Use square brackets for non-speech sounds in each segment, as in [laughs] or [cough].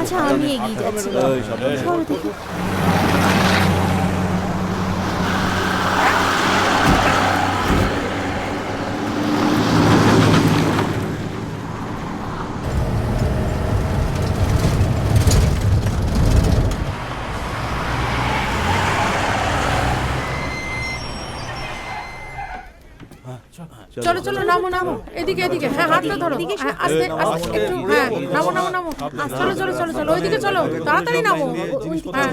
আচ্ছা আমি এগিয়ে যাচ্ছি। চলো চলো নামো নামো। এদিকে এদিকে। হ্যাঁ হাতটা ধরো। হ্যাঁ আস্তে আস্তে একটু হ্যাঁ নামো নামো নামো। চলো চলো চলো চলো ওইদিকে চলো। তাড়াতাড়ি নামো। হ্যাঁ।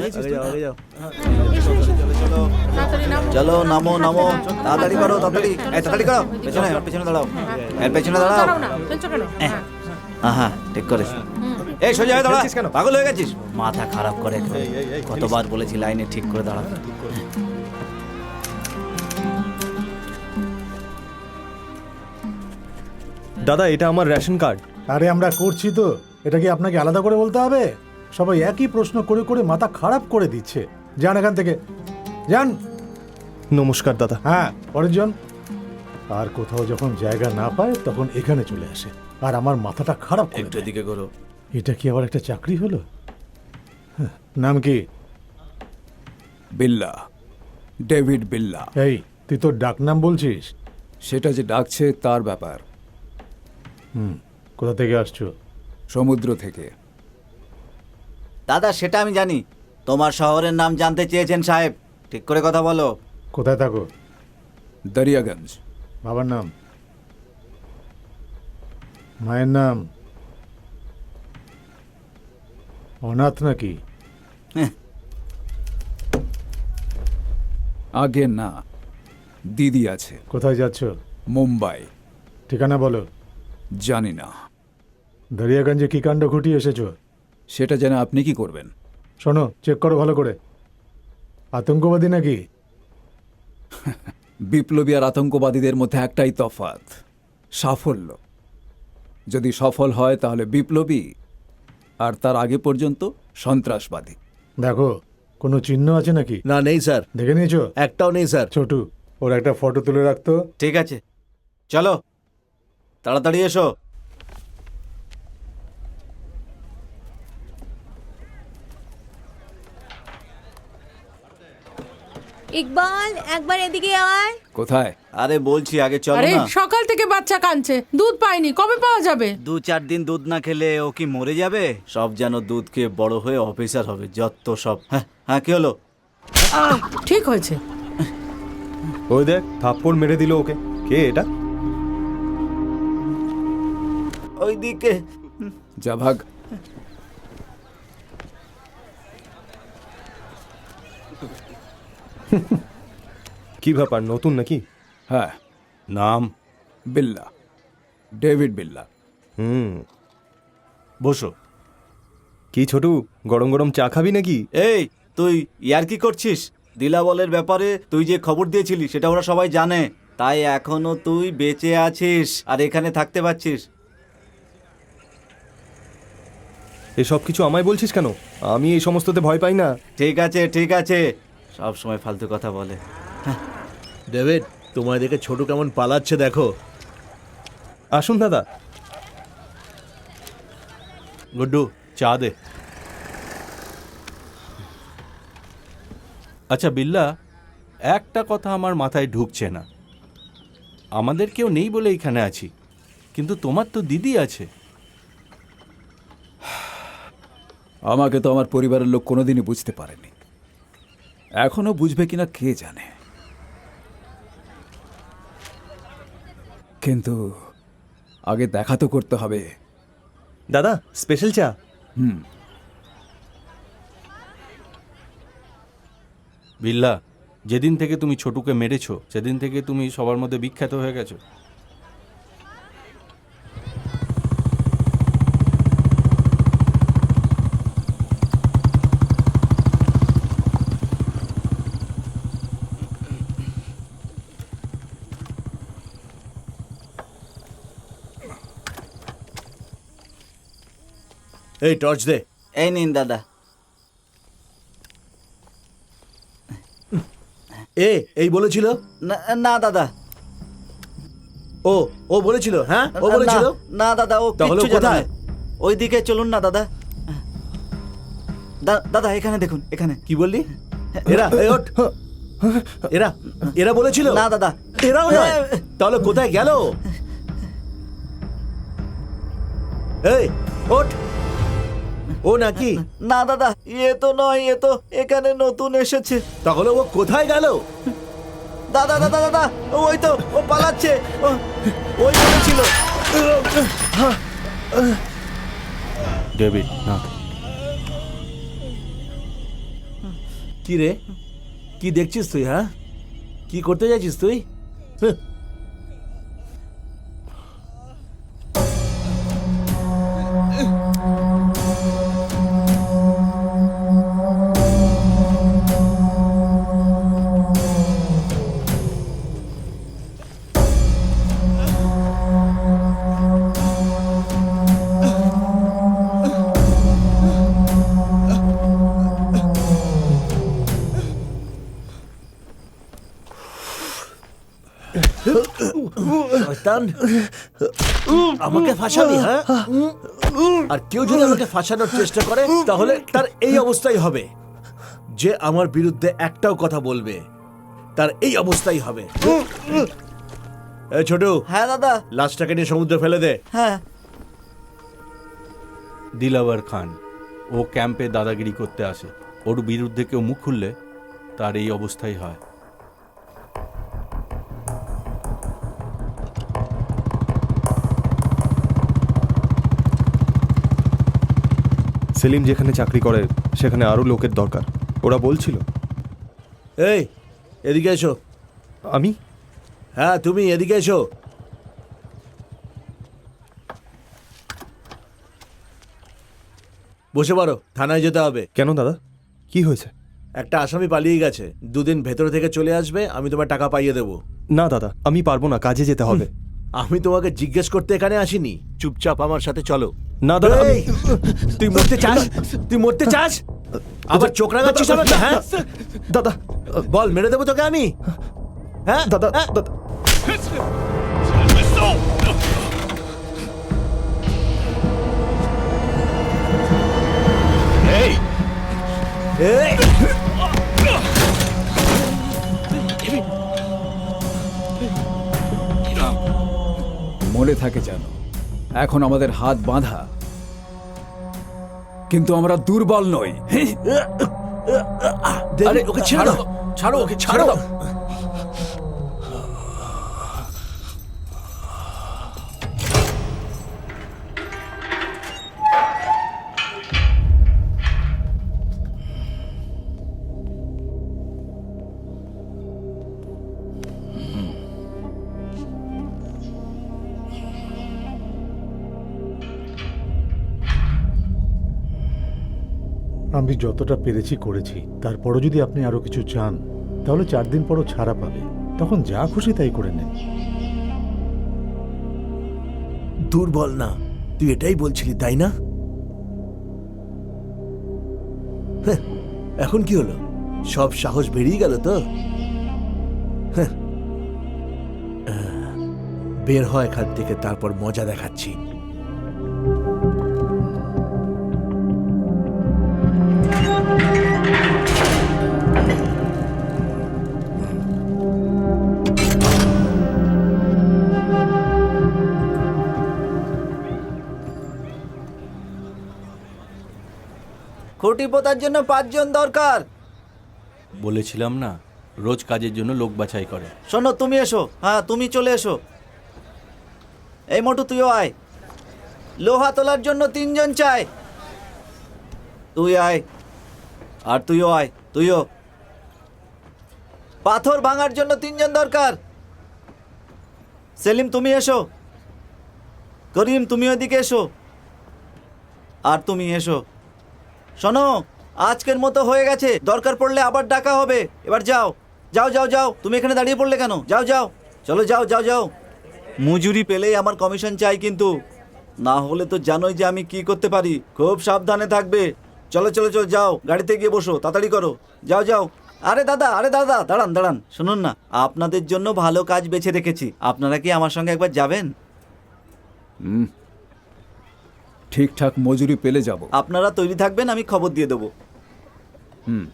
চলো নামো। নামো তাড়াতাড়ি করো তাড়াতাড়ি। এই তাড়াতাড়ি করো। পেছনে পেছনে দাঁড়াও। এর পেছনে দাঁড়াও। দাঁড়াও কেন? হ্যাঁ। আহা ঠিক করেছ। এই সোজা হয়ে দাঁড়া। পাগল হয়ে গেছিস? মাথা খারাপ করে কতবার বলেছি লাইনে ঠিক করে দাঁড়া। দাদা এটা আমার রেশন কার্ড। আরে আমরা করছি তো। এটা কি আপনাকে আলাদা করে বলতে হবে? সবাই একই প্রশ্ন করে করে মাথা খারাপ করে দিচ্ছে। যান এখান থেকে। যান। নমস্কার দাদা। হ্যাঁ পরের জন আর কোথাও যখন জায়গা না পায় তখন এখানে চলে আসে। আর আমার মাথাটা খারাপ করে একটু এদিকে করো এটা কি আবার একটা চাকরি হলো? হ্যাঁ, নাম কি? বিল্লা। ডেভিড বিল্লা। এই তুই তোর ডাক নাম বলছিস? সেটা যে ডাকছে তার ব্যাপার। কোথা থেকে আসছো? সমুদ্র থেকে। দাদা সেটা আমি জানি। তোমার শহরের নাম জানতে চেয়েছেন সাহেব। ঠিক করে কথা বলো। কোথায় থাকো? দরিয়াগঞ্জ। বাবার নাম? মায়ের নাম? অনাথ নাকি? [laughs] আগে না দিদি আছে। কোথায় যাচ্ছ? মুম্বাই। ঠিকানা বলো। জানি না। দরিয়াগঞ্জে কি কাণ্ড ঘটিয়ে এসেছ? সেটা যেন আপনি কি করবেন? শোনো চেক করো ভালো করে। আতঙ্কবাদী নাকি? [laughs] বিপ্লবী আর আতঙ্কবাদীদের মধ্যে একটাই তফাৎ সাফল্য। যদি সফল হয় তাহলে বিপ্লবী আর তার আগে পর্যন্ত সন্ত্রাসবাদী। দেখো কোনো চিহ্ন আছে নাকি? না নেই স্যার। দেখে নিয়েছো? একটাও নেই স্যার। ছোটু ওর একটা ফটো তুলে রাখতো। ঠিক আছে। চলো। তাড়াতাড়ি এসো। ইকবাল একবার এদিকে আয়। কোথায়? আরে বলছি আগে চলো আরে না। সকাল থেকে বাচ্চা কাঁদছে দুধ পাইনি কবে পাওয়া যাবে? দু চার দিন দুধ না খেলে ও কি মরে যাবে? সব যেন দুধ খেয়ে বড় হয়ে অফিসার হবে যত সব। হ্যাঁ হ্যাঁ কি হলো? ঠিক হয়েছে। ওই দেখ থাপ্পড় মেরে দিল ওকে। কে এটা? ওইদিকে। যা ভাগ। কি ব্যাপার নতুন নাকি? হ্যাঁ। নাম? বিল্লা। ডেভিড বিল্লা। হুম। বসো। কি ছোটু গরম গরম চা খাবি নাকি? এই তুই ইয়ার কি করছিস? দিলাবলের ব্যাপারে তুই যে খবর দিয়েছিলি সেটা ওরা সবাই জানে। তাই এখনও তুই বেঁচে আছিস আর এখানে থাকতে পারছিস। এসব কিছু আমায় বলছিস কেন? আমি এই সমস্ততে ভয় পাই না। ঠিক আছে ঠিক আছে। সব সময় ফালতু কথা বলে। ডেভিড তোমায় দেখে ছোট কেমন পালাচ্ছে দেখো। আসুন দাদা। গুড্ডু চা দে। আচ্ছা বিল্লা একটা কথা আমার মাথায় ঢুকছে না। আমাদের কেউ নেই বলে এখানে আছি কিন্তু তোমার তো দিদি আছে। আমাকে তো আমার পরিবারের লোক কোনোদিনই বুঝতে পারেনি। এখনও বুঝবে কিনা কে জানে। কিন্তু আগে দেখা তো করতে হবে। দাদা স্পেশাল চা? হুম। বিল্লা যেদিন থেকে তুমি ছোটুকে মেরেছো সেদিন থেকে তুমি সবার মধ্যে বিখ্যাত হয়ে গেছো। এই টর্চ দে। এই নিন দাদা। এ এই বলেছিল? না না দাদা। ও ও বলেছিল হ্যাঁ? ও বলেছিল? না দাদা ও তাহলে কোথায় না। ওইদিকে চলুন না দাদা। দাদা এখানে দেখুন এখানে। কি বললি? এরা এই ওঠ। এরা এরা বলেছিল? না দাদা। এরাও নয়। তাহলে কোথায় গেল? এই ওঠ। ও নাকি? না দাদা এ তো নয় এ তো এখানে নতুন এসেছে। তাহলে ও কোথায় গেল? দাদা দাদা দাদা ওই তো ও পালাচ্ছে ও- ওই ছিল। ডেভিড না। কি রে কি দেখছিস তুই হ্যাঁ? কি করতে যাচ্ছিস তুই? শয়তান আমাকে ফাঁসাবি হ্যাঁ? আর কেউ যদি আমাকে ফাঁসানোর চেষ্টা করে তাহলে তার এই অবস্থাই হবে। যে আমার বিরুদ্ধে একটাও কথা বলবে তার এই অবস্থাই হবে। এই ছোট হ্যাঁ দাদা। লাশটাকে নিয়ে সমুদ্রে ফেলে দে। হ্যাঁ। দিলাবার খান ও ক্যাম্পে দাদাগিরি করতে আসে। ওর বিরুদ্ধে কেউ মুখ খুললে তার এই অবস্থাই হয়। সেলিম যেখানে চাকরি করে সেখানে আরও লোকের দরকার। ওরা বলছিল। এই এদিকে এসো। আমি? হ্যাঁ তুমি এদিকে এসো। বসে পারো থানায় যেতে হবে। কেন দাদা? কি হয়েছে? একটা আসামি পালিয়ে গেছে। দুদিন ভেতর থেকে চলে আসবে আমি তোমার টাকা পাইয়ে দেবো। না দাদা আমি পারব না কাজে যেতে হবে। আমি তোমাকে জিজ্ঞেস করতে এখানে আসিনি। চুপচাপ আমার সাথে চলো। না দাদা এই, তুই মরতে চাস? তুই মরতে চাস? আবার চোখ রাগাচ্ছিস আমাকে হ্যাঁ? দাদা। বল মেরে দেবো তোকে আমি? হ্যাঁ? দাদা হ্যাঁ? দাদা। এই, মনে থাকে যেন। এখন আমাদের হাত বাঁধা। কিন্তু আমরা দুর্বল নই। আরে ওকে ছেড়ে দাও। ছাড়ো ওকে ছাড়ো। আমি যতটা পেরেছি করেছি তারপরও যদি আপনি আরও কিছু চান তাহলে চার দিন পরও ছাড়া পাবে। তখন যা খুশি তাই করে নেন। দুর্বল না তুই এটাই বলছিলি তাই না? হ্যাঁ, এখন কি হলো? সব সাহস বেরিয়ে গেল তো? হ্যাঁ। বের হয় এখান থেকে তারপর মজা দেখাচ্ছি। পোতার জন্য পাঁচজন দরকার। বলেছিলাম না রোজ কাজের জন্য লোক বাছাই করে। শোনো তুমি এসো। হ্যাঁ তুমি চলে এসো। এই মোটু তুইও আয়। লোহা তোলার জন্য তিনজন চাই। তুই আয়। আর তুইও আয়। তুইও। পাথর ভাঙার জন্য তিনজন দরকার। সেলিম তুমি এসো। করিম তুমি ওদিকে এসো। আর তুমি এসো। শোনো, আজকের মতো হয়ে গেছে। দরকার পড়লে আবার ডাকা হবে। এবার যাও। যাও যাও যাও। তুমি এখানে দাঁড়িয়ে পড়লে কেন? যাও যাও। চলো, যাও যাও যাও। মজুরি পেলেই আমার কমিশন চাই কিন্তু। না হলে তো জানোই যে আমি কি করতে পারি। খুব সাবধানে থাকবে। চলো চলো চলো, যাও। গাড়িতে গিয়ে বসো। তাড়াতাড়ি করো। যাও যাও। আরে দাদা আরে দাদা, দাঁড়ান দাঁড়ান। শুনুন না, আপনাদের জন্য ভালো কাজ বেছে রেখেছি। আপনারা কি আমার সঙ্গে একবার যাবেন? ঠিকঠাক মজুরি পেলে যাব। আপনারা তৈরি থাকবেন আমি খবর দিয়ে দেবো। হুম।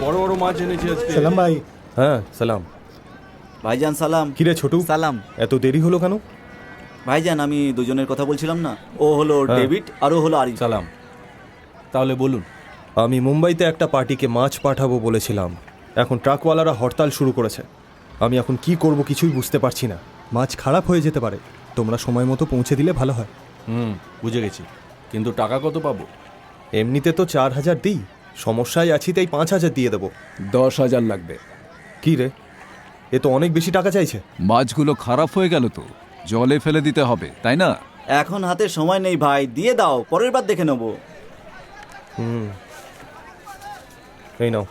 বড় বড় মাছ এনেছি আজকে সালাম ভাই। হ্যাঁ সালাম। ভাইজান সালাম। কিরে ছোটু? সালাম। এত দেরি হলো কেন? ভাইজান আমি দুজনের কথা বলছিলাম না। ও হলো হ্যাঁ। ডেভিড আর ও হলো আরিফ। সালাম। তাহলে বলুন আমি মুম্বাইতে একটা পার্টিকে মাছ পাঠাবো বলেছিলাম। এখন ট্রাকওয়ালারা হরতাল শুরু করেছে। আমি এখন কি করব কিছুই বুঝতে পারছি না। মাছ খারাপ হয়ে যেতে পারে। তোমরা সময় মতো পৌঁছে দিলে ভালো হয়। হুম বুঝে গেছি। কিন্তু টাকা কত পাবো? এমনিতে তো চার হাজার দিই। সমস্যায় আছি তাই পাঁচ হাজার দিয়ে দেবো। দশ হাজার লাগবে। কি রে? এ তো অনেক বেশি টাকা চাইছে। মাছগুলো খারাপ হয়ে গেল তো। জলে ফেলে দিতে হবে তাই না? এখন হাতে সময় নেই ভাই দিয়ে দাও পরের বার দেখে নেব। হুম। এই নাও।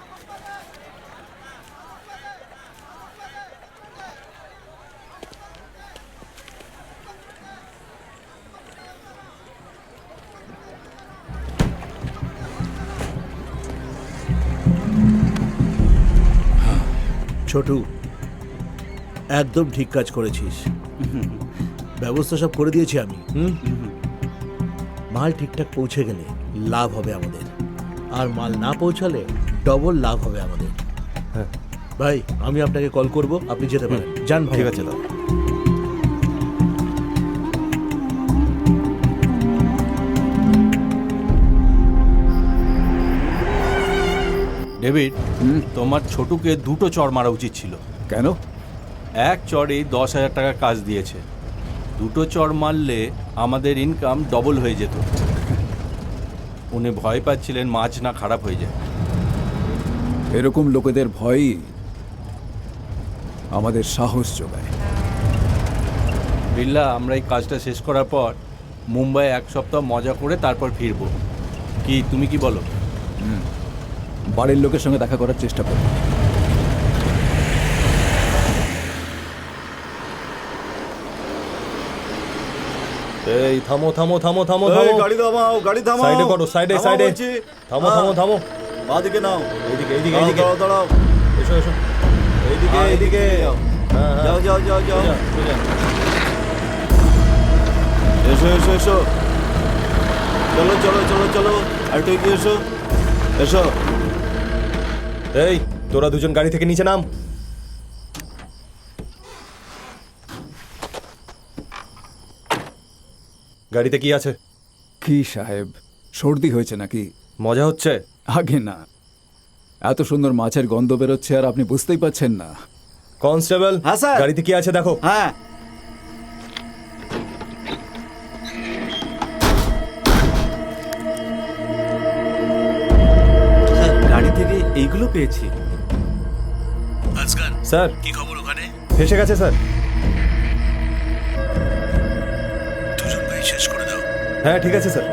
ছোটু একদম ঠিক কাজ করেছিস। ব্যবস্থা সব করে দিয়েছি আমি। হুম? মাল ঠিকঠাক পৌঁছে গেলে লাভ হবে আমাদের। আর মাল না পৌঁছালে ডবল লাভ হবে আমাদের। হ্যাঁ। ভাই আমি আপনাকে কল করব আপনি যেতে পারেন। যান ঠিক আছে দাদা। ডেভিড তোমার ছোটুকে দুটো চড় মারা উচিত ছিল। কেন? এক চড়েই দশ হাজার টাকা কাজ দিয়েছে। দুটো চড় মারলে আমাদের ইনকাম ডবল হয়ে যেত। উনি ভয় পাচ্ছিলেন মাছ না খারাপ হয়ে যায়। এরকম লোকেদের ভয়ই আমাদের সাহস যোগায়। বিল্লা আমরা এই কাজটা শেষ করার পর মুম্বাই এক সপ্তাহ মজা করে তারপর ফিরবো। কি তুমি কি বলো? বাড়ির লোকের সঙ্গে দেখা করার চেষ্টা করব। এই থামো থামো থামো থামো থামো। গাড়ি থামাও গাড়ি থামাও। সাইডে করো সাইডে সাইডে। থামো হ্যাঁ, থামো থামো। বাঁদিকে নাও। এইদিকে এইদিকে এইদিকে। দাঁড়াও দাঁড়াও। এসো এসো। এইদিকে হ্যাঁ, এইদিকে। হ্যাঁ যাও যাও যাও যাও। এসো এসো এসো। চলো চলো চলো চলো। আর এগিয়ে এসো। এসো। এই তোরা দুজন গাড়ি থেকে নিচে নাম। গাড়িতে কি আছে? কি সাহেব সর্দি হয়েছে নাকি? মজা হচ্ছে? আগে না। এত সুন্দর মাছের গন্ধ বেরোচ্ছে আর আপনি বুঝতেই পাচ্ছেন না। কনস্টেবল হ্যাঁ, স্যার। গাড়িতে কি আছে দেখো। হ্যাঁ। গাড়ি থেকে এইগুলো পেয়েছি। স্যার। কি খবর ওখানে? ফেসে গেছে স্যার। হ্যাঁ ঠিক আছে স্যার।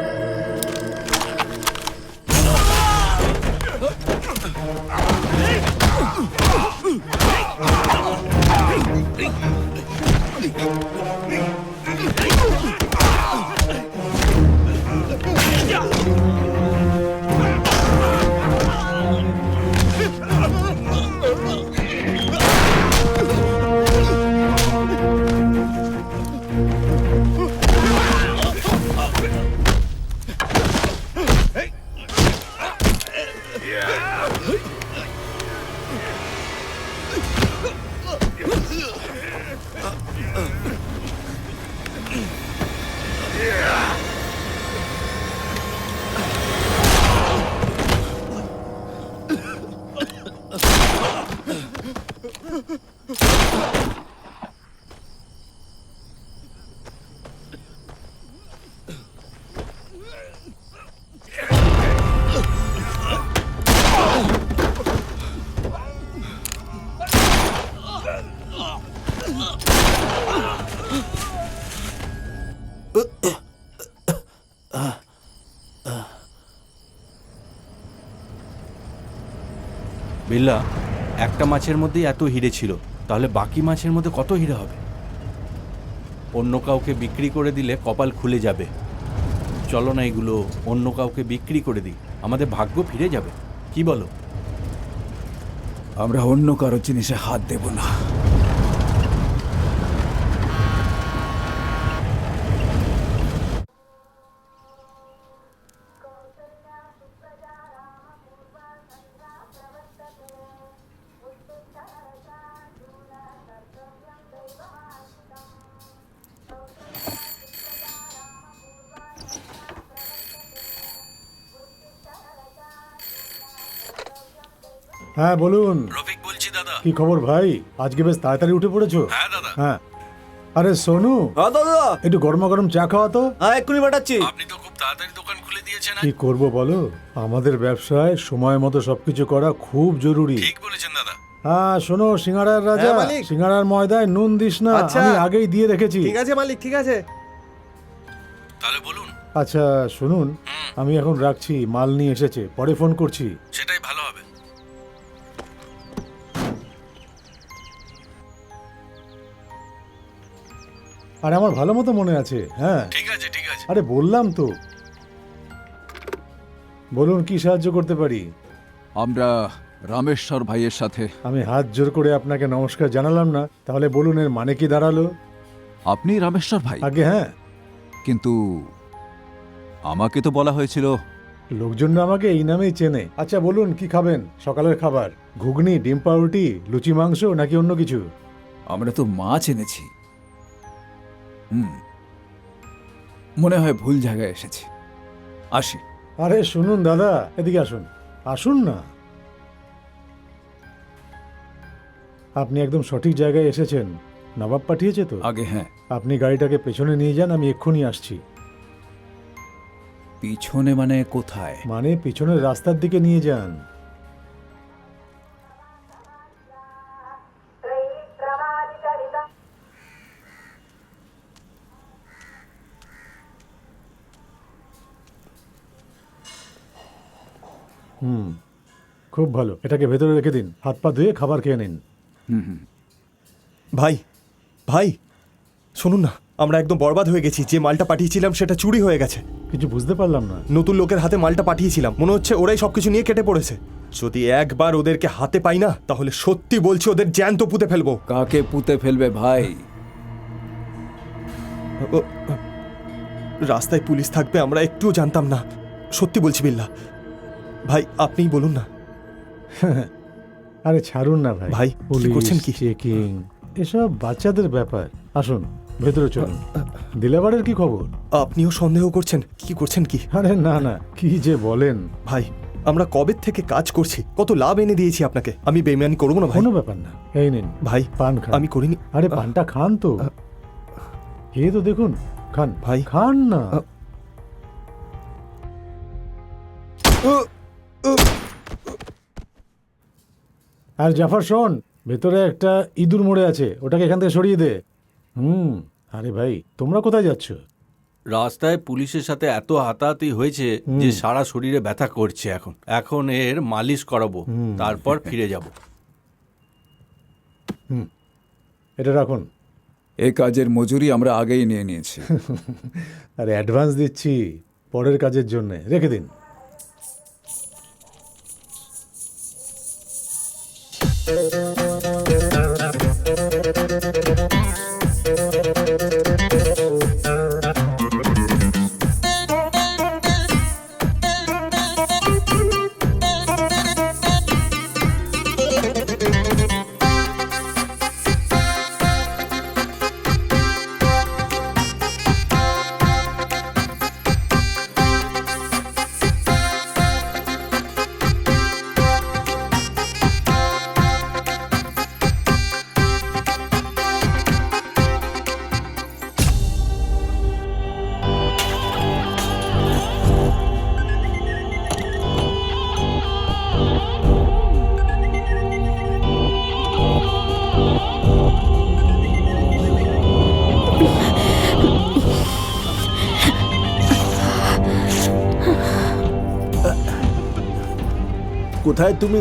Yeah. বিল্লা একটা মাছের মধ্যেই এত হিরে ছিল, তাহলে বাকি মাছের মধ্যে কত হিরে হবে? অন্য কাউকে বিক্রি করে দিলে কপাল খুলে যাবে। চলো না এগুলো, অন্য কাউকে বিক্রি করে দিই, আমাদের ভাগ্য ফিরে যাবে। কি বলো? আমরা অন্য কারও জিনিসে হাত দেব না। হ্যাঁ বলুন। রফিক বলছি দাদা। কি খবর ভাই? আজকে বেশ তাড়াতাড়ি উঠে পড়েছো? হ্যাঁ দাদা। হ্যাঁ। আরে সোনু। হ্যাঁ দাদা। একটু গরম গরম চা খাওয়া তো? হ্যাঁ এক্ষুনি পাঠাচ্ছি। আপনি তো খুব তাড়াতাড়ি দোকান খুলে দিয়েছেন কি করব বলো? আমাদের ব্যবসায় সময় মতো সবকিছু করা খুব জরুরি। ঠিক বলেছেন দাদা। হ্যাঁ শোনো সিঙ্গারার রাজা। হ্যাঁ, মালিক। সিঙ্গারার ময়দায় নুন দিস না আচ্ছা। আমি আগেই দিয়ে রেখেছি। ঠিক আছে মালিক ঠিক আছে। তাহলে বলুন। আচ্ছা শুনুন। আমি এখন রাখছি মাল নিয়ে এসেছে পরে ফোন করছি। সেটাই আর আমার ভালো মতো মনে আছে হ্যাঁ। ঠিক আছে ঠিক আছে। আরে বললাম তো। বলুন কি সাহায্য করতে পারি? আমরা রামেশ্বর ভাইয়ের সাথে। আমি হাত জোর করে আপনাকে নমস্কার জানালাম না তাহলে বলুন এর মানে কি দাঁড়াল? আপনি রামেশ্বর ভাই? আগে হ্যাঁ। কিন্তু আমাকে তো বলা হয়েছিল। লোকজন আমাকে এই নামেই চেনে। আচ্ছা বলুন কি খাবেন? সকালের খাবার। ঘুগনি ডিম পাউরুটি লুচি মাংস নাকি অন্য কিছু? আমরা তো মাছ এনেছি। হুম। মনে হয় ভুল জায়গায় এসেছি। আসি। আরে শুনুন দাদা এদিকে আসুন। আসুন না। আপনি একদম সঠিক জায়গায় এসেছেন। নবাব পাঠিয়েছে তো। আগে হ্যাঁ। আপনি গাড়িটাকে পেছনে নিয়ে যান আমি এক্ষুনি আসছি। পিছনে মানে কোথায়? মানে পিছনের রাস্তার দিকে নিয়ে যান। ভালো। এটাকে ভেতরে রেখে দিন। হাত পা ধুয়ে খাবার খেয়ে নিন। ভাই ভাই শুনুন না। আমরা একদম বরবাদ হয়ে গেছি। যে মালটা পাঠিয়েছিলাম সেটা চুরি হয়ে গেছে। কিছু বুঝতে পারলাম না। নতুন লোকের হাতে মালটা পাঠিয়েছিলাম। মনে হচ্ছে ওরাই সবকিছু নিয়ে কেটে পড়েছে। যদি একবার ওদেরকে হাতে পাই না তাহলে সত্যি বলছি ওদের জ্যান্ত পুঁতে ফেলব। কাকে পুঁতে ফেলবে ভাই? ও, রাস্তায় পুলিশ থাকবে আমরা একটুও জানতাম না। সত্যি বলছি বিল্লা। ভাই আপনিই বলুন না। [laughs] আরে ছাড়ুন না ভাই। ভাই, কি করছেন কি? চেকিং এসব বাচ্চাদের ব্যাপার। আসুন ভেতরে চলুন। দিলাবারের কি খবর? আপনিও সন্দেহ করছেন? কি করছেন কি? আরে না না কি যে বলেন। ভাই আমরা কবে থেকে কাজ করছি? কত লাভ এনে দিয়েছি আপনাকে? আমি বেইমানি করব না ভাই। কোনো ব্যাপার না। এই নিন ভাই পান খান। আমি করিনি। আরে পানটা খান তো। এ তো দেখুন খান। ভাই। খান না। আর জাফর শোন ভেতরে একটা ইঁদুর মরে আছে ওটাকে এখান থেকে সরিয়ে দে। হুম আরে ভাই তোমরা কোথায় যাচ্ছ? রাস্তায় পুলিশের সাথে এত হাতাহাতি হয়েছে যে সারা শরীরে ব্যথা করছে এখন। এখন এর মালিশ করাবো তারপর ফিরে যাব। এটা রাখুন। এ কাজের মজুরি আমরা আগেই নিয়ে নিয়েছি। [laughs] আর অ্যাডভান্স দিচ্ছি পরের কাজের জন্য রেখে দিন। কোথায় তুমি?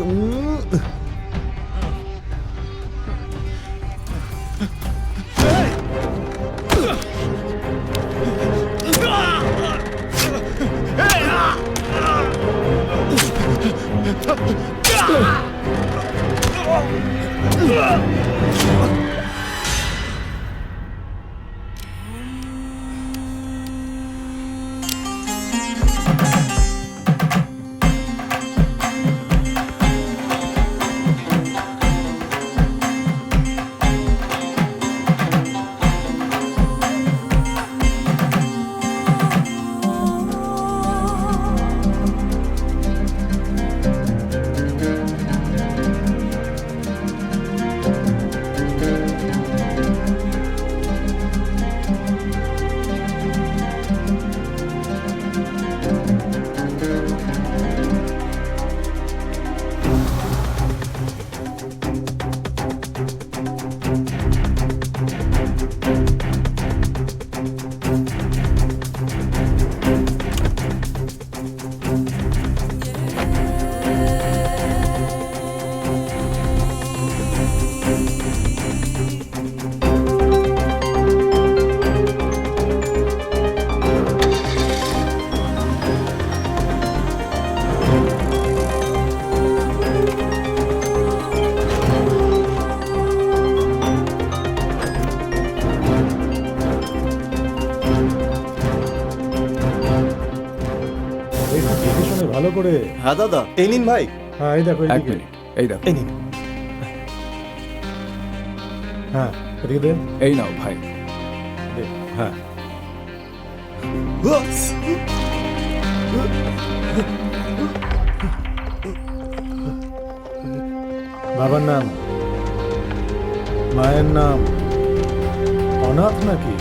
হ্যাঁ দাদা। এই নিন ভাই। হ্যাঁ এই দেখো এক মিনিট এই দেখো। এই নিন। হ্যাঁ এদিকে দেন এই নাও ভাই। দে। হ্যাঁ। বাবার নাম? মায়ের নাম? অনাথ নাকি?